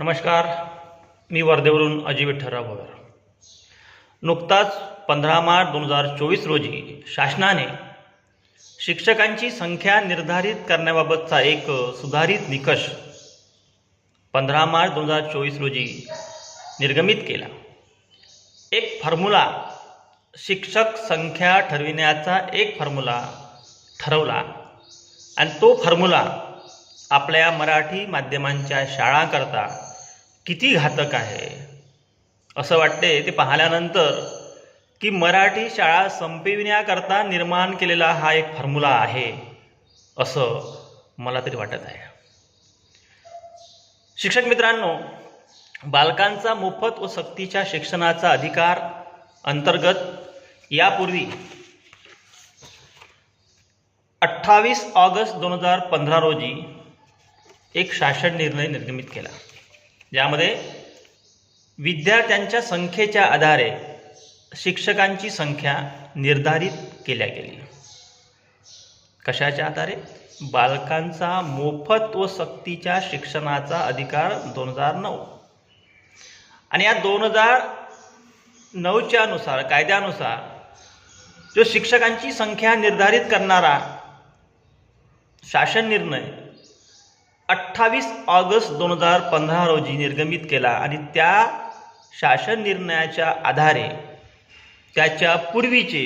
नमस्कार मी वर्धेवरून अजय विठ्ठलराव भोयर नुकताच पंधरा मार्च दोन हजार चोवीस रोजी शासनाने शिक्षकांची संख्या निर्धारित करण्याबाबतचा एक सुधारित निकष पंधरा मार्च दोन हजार चोवीस रोजी निर्गमित केला. एक फॉर्म्युला शिक्षक संख्या ठरविण्याचा एक फॉर्म्युला ठरवला आणि तो फॉर्म्युला आपल्या मराठी माध्यमांच्या शाळांकरता किती घातक आहे? असं वाटते ते पाहिल्यानंतर की मराठी शाळा संपविण्याकरता निर्माण केलेला हा एक फॉर्म्युला आहे असं मला तरी वाटत आहे. शिक्षक मित्रांनो बालकांचा मोफत व सक्तीच्या शिक्षणाचा अधिकार अंतर्गत यापूर्वी अठ्ठावीस ऑगस्ट दोन हजार पंधरा रोजी एक शासन निर्णय निर्गमित केला. ज्यामध्ये विद्यार्थ्यांच्या संख्येच्या आधारे शिक्षकांची संख्या निर्धारित केल्या गेली. कशाच्या आधारे? बालकांचा मोफत व सक्तीच्या शिक्षणाचा अधिकार दोन हजार नऊ. आणि या दोन हजार नऊच्या नुसार कायद्यानुसार जो शिक्षकांची संख्या निर्धारित करणारा शासन निर्णय अठ्ठावीस ऑगस्ट दोन हजार पंधरा रोजी निर्गमित केला आणि त्या शासन निर्णयाच्या आधारे त्याच्या पूर्वीचे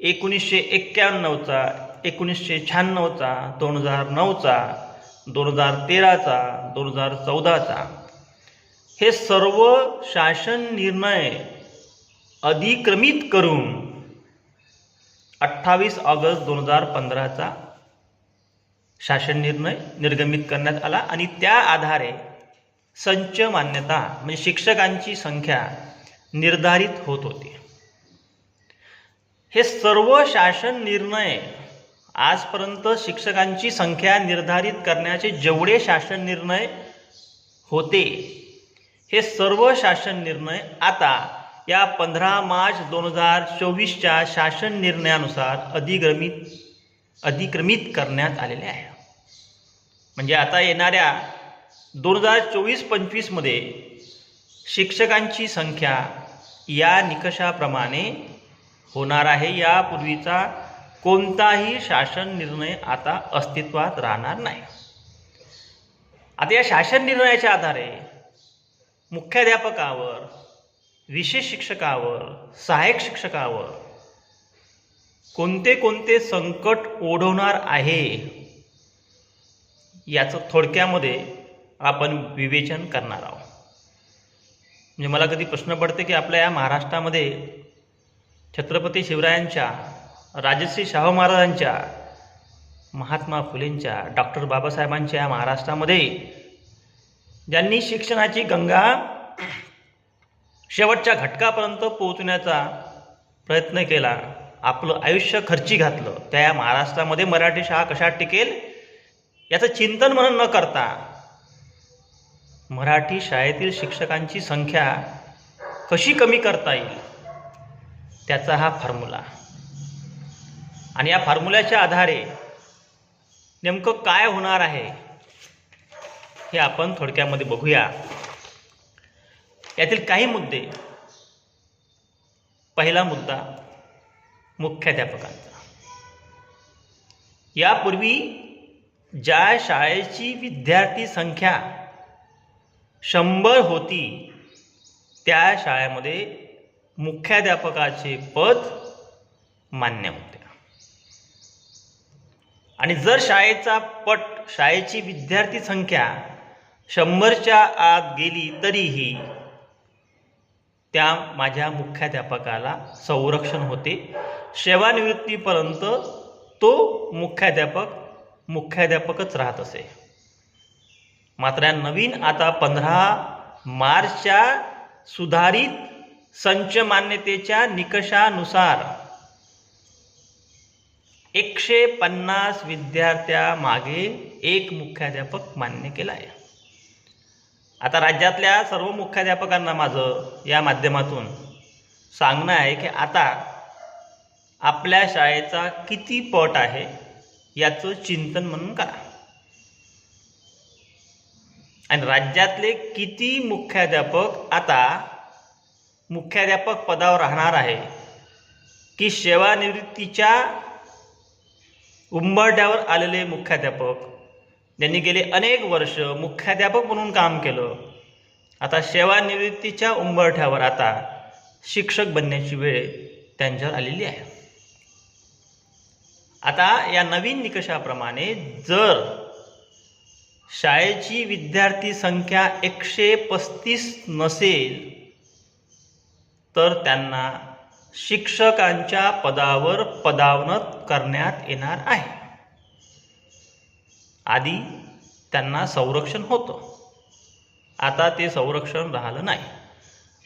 एकोणीसशे एक्क्याण्णवचा एकोणीसशे शहाण्णवचा दोन हजार नऊचा दोन हजार तेराचा दोन हजार चौदाचा हे सर्व शासन निर्णय अधिक्रमित करून अठ्ठावीस ऑगस्ट दोन हजार पंधराचा शासन निर्णय निर्गमित करण्यात आला आणि त्या आधारे संच मान्यता म्हणजे शिक्षकांची संख्या निर्धारित होत होती. हे सर्व शासन निर्णय आजपर्यंत शिक्षकांची संख्या निर्धारित करण्याचे जेवढे शासन निर्णय होते हे सर्व शासन निर्णय आता या पंधरा मार्च दोन हजार चोवीसच्या शासन निर्णयानुसार अधिग्रमित अधिक्रमित करण्यात आलेले आहे. म्हणजे आता येणाऱ्या दोन हजार चोवीस पंचवीसमध्ये शिक्षकांची संख्या या निकषाप्रमाणे होणार आहे. यापूर्वीचा कोणताही शासन निर्णय आता अस्तित्वात राहणार नाही. आता या शासन निर्णयाच्या आधारे मुख्याध्यापकावर विशेष शिक्षकावर सहाय्यक शिक्षकावर कोणते कोणते संकट ओढवणार आहे? याचं थोडक्यामध्ये आपण विवेचन करणार आहोत. म्हणजे मला कधी प्रश्न पडते की आपल्या या महाराष्ट्रामध्ये छत्रपती शिवरायांच्या राजश्री शाहू महाराजांच्या महात्मा फुलेंच्या डॉक्टर बाबासाहेबांच्या या महाराष्ट्रामध्ये ज्यांनी शिक्षणाची गंगा शेवटच्या घटकापर्यंत पोहोचण्याचा प्रयत्न केला आपलं आयुष्य खर्ची घातलं. त्या या महाराष्ट्रामध्ये मराठी शाळा कशा टिकेल? याचं चिंतन म्हणून न करता मराठी शाळेतील शिक्षकांची संख्या कशी कमी करता येईल? त्याचा हा फॉर्म्युला आणि या फॉर्म्युल्याच्या आधारे नेमकं काय होणार आहे हे आपण थोडक्यामध्ये बघूया. यातील काही मुद्दे. पहिला मुद्दा मुख्याध्यापकांचा. यापूर्वी ज्या शाळेची विद्यार्थी संख्या शंभर होती त्या शाळेमध्ये मुख्याध्यापकाचे पद मान्य होते. आणि जर शाळेचा पट शाळेची विद्यार्थी संख्या शंभरच्या आत गेली तरीही त्या माझ्या मुख्याध्यापकाला संरक्षण होते. सेवानिवृत्तीपर्यंत तो मुख्याध्यापक मुख्याध्यापकच राहत असे. मात्र या नवीन आता पंधरा मार्चच्या सुधारित संच मान्यतेच्या निकषानुसार एकशे पन्नास विद्यार्थ्यामागे एक मुख्याध्यापक मान्य केला आहे. आता राज्यातल्या सर्व मुख्याध्यापकांना माझं या माध्यमातून सांगणं आहे की आता आपल्या शाळेचा किती पट आहे याचं चिंतन म्हणून करा. आणि राज्यातले किती मुख्याध्यापक आता मुख्याध्यापक पदावर राहणार आहे की सेवानिवृत्तीच्या उंबरठ्यावर आलेले मुख्याध्यापक ज्यांनी गेले अनेक वर्ष मुख्याध्यापक म्हणून काम केलं. आता सेवानिवृत्तीच्या उंबरठ्यावर आता शिक्षक बनण्याची वेळ त्यांच्यावर आलेली आहे. आता या नवीन निकषाप्रमाणे जर शाळेची विद्यार्थी संख्या एकशे पस्तीस नसेल तर त्यांना शिक्षकांच्या पदावर पदावनत करण्यात येणार आहे. आधी त्यांना संरक्षण होतं. आता ते संरक्षण राहिलं नाही.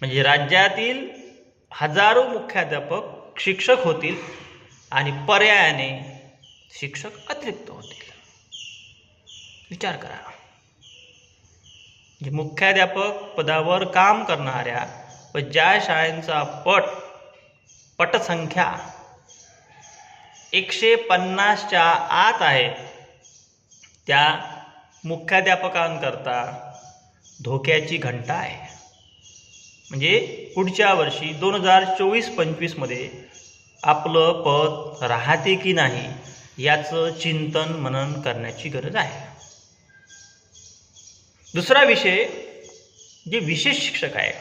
म्हणजे राज्यातील हजारो मुख्याध्यापक शिक्षक होतील आणि पर्यायाने शिक्षक अतिरिक्त होतील. विचार करा. जे मुख्याध्यापक पदावर काम करणाऱ्या व ज्या शाळांचा पट पटसंख्या एकशे पन्नासच्या आत आहे त्या मुख्याध्यापकांकरता धोक्याची घंटा आहे. म्हणजे पुढच्या वर्षी दोन हजार चोवीस पंचवीसमध्ये आपलं पद राहते की नाही याचं चिंतन मनन करण्याची गरज आहे. दुसरा विषय जे विशेष शिक्षक आहे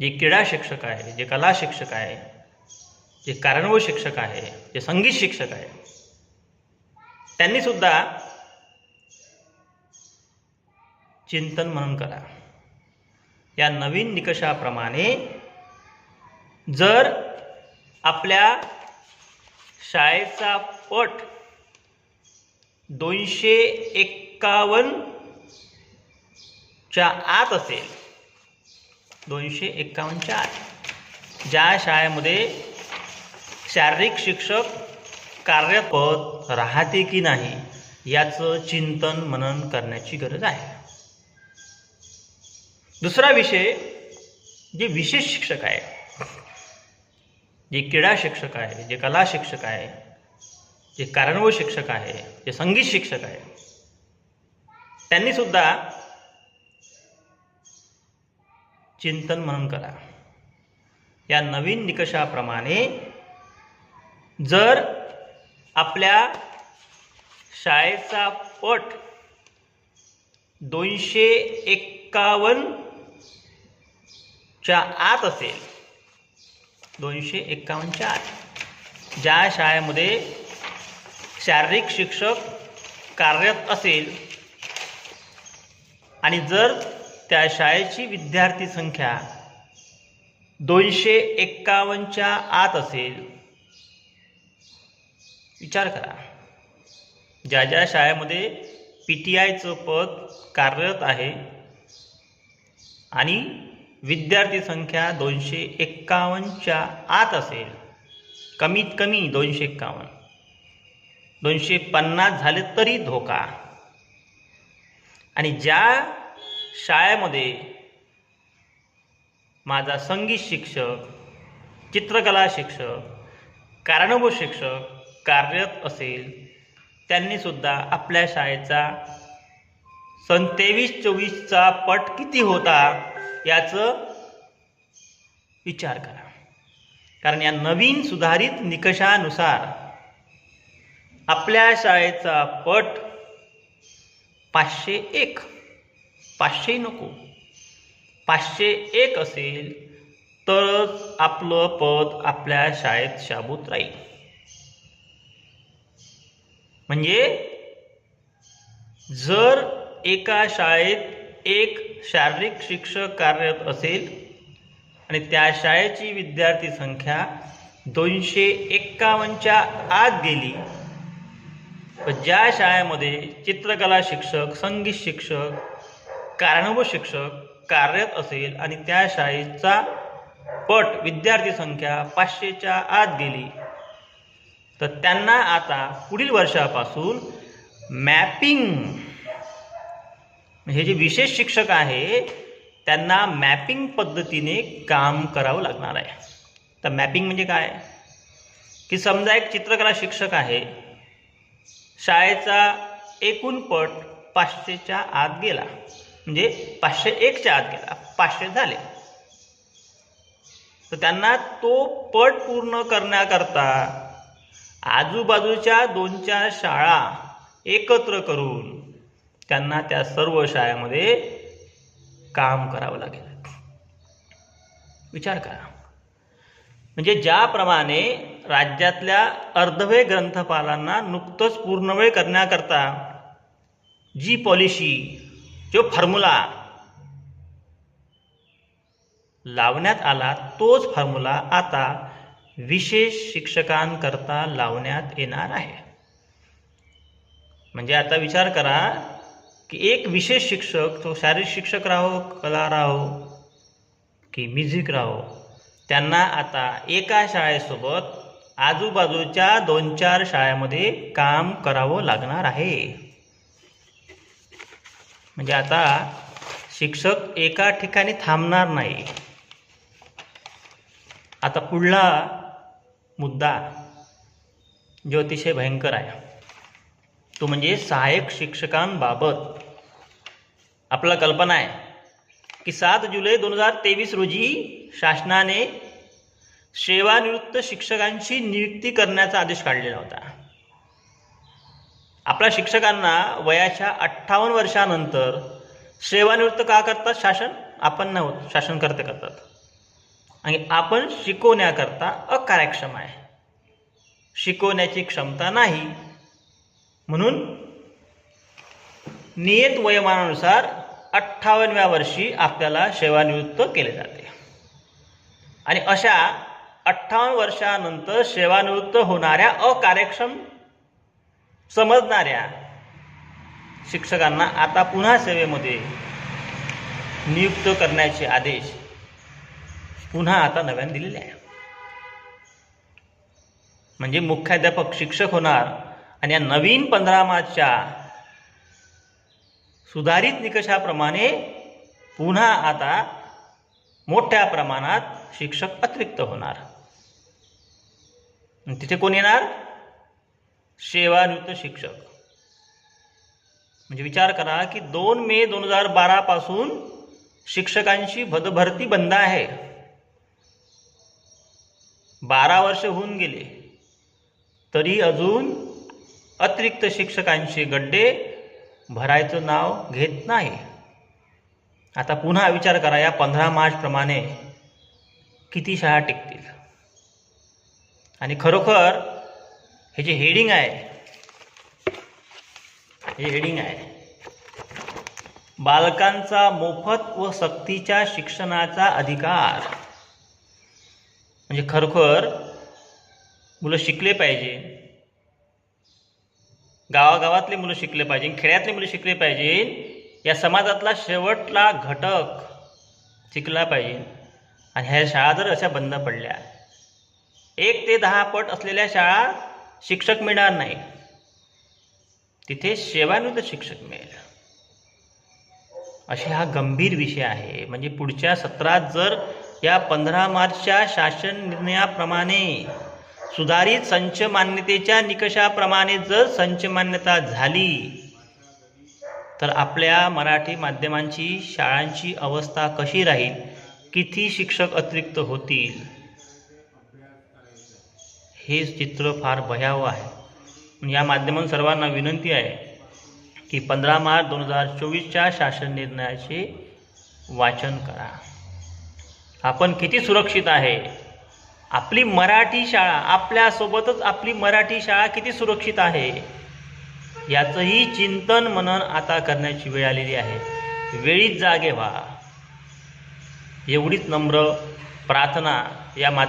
जे क्रीडा शिक्षक आहे जे कला शिक्षक आहे जे कारणव शिक्षक आहे जे संगीत शिक्षक आहे त्यांनी सुद्धा चिंतन मनन करा. या नवीन निकषाप्रमाणे जर आपल्या शाळेचा पट दोनशे एक्कावन्नच्या आत असेल दोनशे एक्कावन्नच्या आत ज्या शाळेमध्ये शारीरिक शिक्षक कार्यपद राहते की नाही याचं चिंतन मनन करण्याची गरज आहे. दुसरा विषय जे विशेष शिक्षक आहे जे क्रीडा शिक्षक आहे जे कला शिक्षक आहे जे कारणव शिक्षक आहे जे संगीत शिक्षक आहे त्यांनी सुद्धा चिंतन मनन करा. या नवीन निकषाप्रमाणे जर आपल्या शाळेचा पट दोनशे एक्कावन्नच्या आत असेल. दोनशे एक्कावन्नच्या आत. ज्या शाळेमध्ये शारीरिक शिक्षक कार्यरत असेल आणि जर त्या शाळेची विद्यार्थी संख्या दोनशे एक्कावन्नच्या आत असेल विचार करा. ज्या ज्या शाळेमध्ये पी टी आयचं पद कार्यरत आहे आणि विद्यार्थी संख्या दोनशे एक्कावन्नच्या आत असेल कमीत कमी दोनशे एक्कावन्न. दोनशे पन्नास झाले तरी धोका. आणि ज्या शाळेमध्ये माझा संगीत शिक्षक चित्रकला शिक्षक कारणभूत शिक्षक कार्यरत असेल त्यांनीसुद्धा आपल्या शाळेचा सन तेवीस चोवीसचा पट किती होता याचं विचार करा. कारण या नवीन सुधारित निकषानुसार आपल्या शाळेचा पट पाचशे एक पाचशे नको पाचशे एक असेल तरच आपलं पद आपल्या शाळेत शाबूत राहील. म्हणजे जर एका शाळेत एक शारीरिक शिक्षक कार्यरत असेल आणि त्या शाळेची विद्यार्थी संख्या दोनशे एक्कावन्नच्या आत गेली ज्या शाळेमध्ये चित्रकला शिक्षक संगीत शिक्षक कारणव शिक्षक कार्यरत असेल आणि त्या शाळेचा पट विद्यार्थी संख्या पाचशेच्या आत गेली तर त्यांना आता पुढील वर्षापासून मॅपिंग हे जे विशेष शिक्षक आहे त्यांना मॅपिंग पद्धतीने काम करावं लागणार आहे. तर मॅपिंग म्हणजे काय? की समजा एक चित्रकला शिक्षक आहे शाळेचा एकूण पट पाचशेच्या आत गेला म्हणजे पाचशे एकच्या आत गेला पाचशे झाले. तर त्यांना तो पट पूर्ण करण्याकरता आजूबाजूच्या दोन चार शाळा एकत्र करून त्यांना त्या सर्व शाळेमध्ये काम करावं लागेल. विचार करा. म्हणजे ज्याप्रमाणे राज्यातल्या अर्धवेळ ग्रंथपालांना नुकतंच पूर्णवेळ करण्याकरता जी पॉलिसी जो फॉर्म्युला लावण्यात आला तोच फॉर्म्युला आता विशेष शिक्षकांकरता लावण्यात येणार आहे. म्हणजे आता विचार करा की एक विशेष शिक्षक तो शारीरिक शिक्षक राहो कला राहो की म्युझिक राहो त्यांना आता एका शाळेसोबत आजूबाजूच्या दोन चार शाळेमध्ये काम करावं लागणार आहे. म्हणजे आता शिक्षक एका ठिकाणी थांबणार नाही. आता पुढला मुद्दा जो अतिशय भयंकर आहे. तो म्हणजे सहाय्यक शिक्षकांबाबत आपला कल्पना आहे की सात जुलै दोन हजार तेवीस रोजी शासनाने सेवानिवृत्त शिक्षकांची नियुक्ती करण्याचा आदेश काढलेला होता. आपल्या शिक्षकांना वयाच्या अठ्ठावन्न वर्षानंतर सेवानिवृत्त का करतात? शासन? आपण नव्हतं शासन करते करतात. आणि आपण शिकवण्याकरता अकार्यक्षम आहे. शिकवण्याची क्षमता नाही. म्हणून नियत वयोमानानुसार अठ्ठावन्नव्या वर्षी आपल्याला सेवानिवृत्त केले जाते. आणि अशा अठ्ठावन्न वर्षानंतर सेवानिवृत्त होणाऱ्या अकार्यक्षम समजणाऱ्या शिक्षकांना आता पुन्हा सेवेमध्ये नियुक्त करण्याचे आदेश पुन्हा आता नव्याने दिलेल्या आहे. म्हणजे मुख्याध्यापक शिक्षक होणार आणि या नवीन पंधरा मार्चच्या सुधारित निकषाप्रमाणे पुन्हा आता मोठ्या प्रमाणात शिक्षक अतिरिक्त होणार. तिथे कोण येणार? सेवानिवृत्त शिक्षक. म्हणजे विचार करा की दोन मे दोन हजार बारापासून शिक्षकांची भदभरती बंद आहे. बारा वर्ष होऊन गेले. तरी अजून अतिरिक्त शिक्षकांचे गड्डे भरायचं नाव घेत नाही. आता पुन्हा विचार करा या पंधरा मार्चप्रमाणे किती शाळा टिकतील? आणि खरोखर हे जे हेडिंग आहे हे हेडिंग आहे बालकांचा मोफत व सक्तीच्या शिक्षणाचा अधिकार म्हणजे खरोखर मुलं शिकले पाहिजे. गावागावातले मुलं शिकले पाहिजे खेड्यातले मुलं शिकले पाहिजे या समाजातला शेवटला घटक शिकला पाहिजे. आणि ह्या शाळा जर अशा बंद पडल्या एक ते दहा पट असलेल्या शाळा शिक्षक मिळणार नाही. तिथे सेवानिवृत्त शिक्षक मिळेल. असे हा गंभीर विषय आहे. म्हणजे पुढच्या सत्रात जर या पंधरा मार्चच्या शासन निर्णयाप्रमाणे सुधारित संच मान्यतेच्या निकषाप्रमाणे जर संच मान्यता झाली तर आपल्या मराठी माध्यमांची शाळांची अवस्था कशी राहील? किती शिक्षक अतिरिक्त होतील? हे चित्र फार भयावह आहे. या माध्यमातून सर्वांना विनंती आहे की पंधरा मार्च दोन हजार चोवीसच्या शासन निर्णयाचे वाचन करा. आपण किती सुरक्षित आहे? आपली मराठी शाळा आपल्यासोबतच आपली मराठी शाळा किती सुरक्षित आहे? याचंही चिंतन मनन आता करण्याची वेळ आलेली आहे. वेळीच जागे व्हा. एवढीच नम्र प्रार्थना या माध्यम